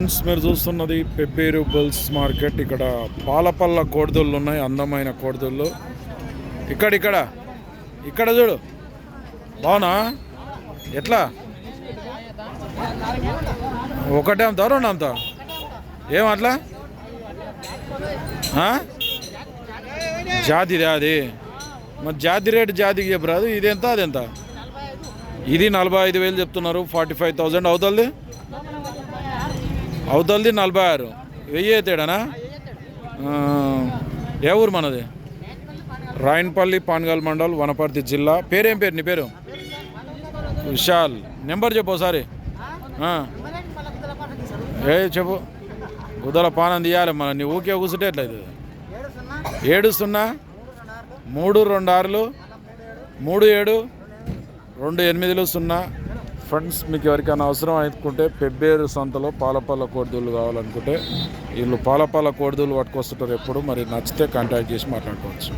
Friends మీరు చూస్తున్నది Pebbair bulls market. ఇక్కడ పాలపల్ల కోడిదొళ్ళు ఉన్నాయి అందమైన కోడిదొళ్ళు ఇక్కడ ఇక్కడ ఇక్కడ చూడు. బాగునా ఎట్లా? ఒకటే అంత రెండు అంతా? ఏం అట్లా? ఆ? జాతిదే అది. మరి జాతి రేటు జాతికి చెప్పరాదు ఇది ఎంత అది ఎంత? ఇది నలభై ఐదు వేలు చెప్తున్నారు ఫార్టీ ఫైవ్ థౌజండ్ అవుతుంది. అవుతుంది నలభై ఆరు వెయ్యి తేడానా ఏ ఊరు మనది? రాయన్పల్లి పాన్గల్ మండల్ వనపర్తి జిల్లా. పేరేం పేరు నీ పేరు? విశాల్. నెంబర్ చెప్పు ఒకసారి. ఏ చెప్పు. గుదల పానం తీయాలి మన నీ ఊకే కూర్చుంటే ఎట్లయితే ఏడు సున్నా మూడు రెండు ఆరులు. మూడు ఏడు. రెండు ఎనిమిదిలు సున్నా. ఫ్రెండ్స్ మీకు ఎవరికైనా అవసరం అనుకుంటే పెబ్బేరు సంతలో పాలపాల కోడిదూలు కావాలనుకుంటే వీళ్ళు పాలపాల కోడిదూలు పట్టుకొస్తుంటారు ఎప్పుడు మరి నచ్చితే కాంటాక్ట్ చేసి మాట్లాడుకోవచ్చు.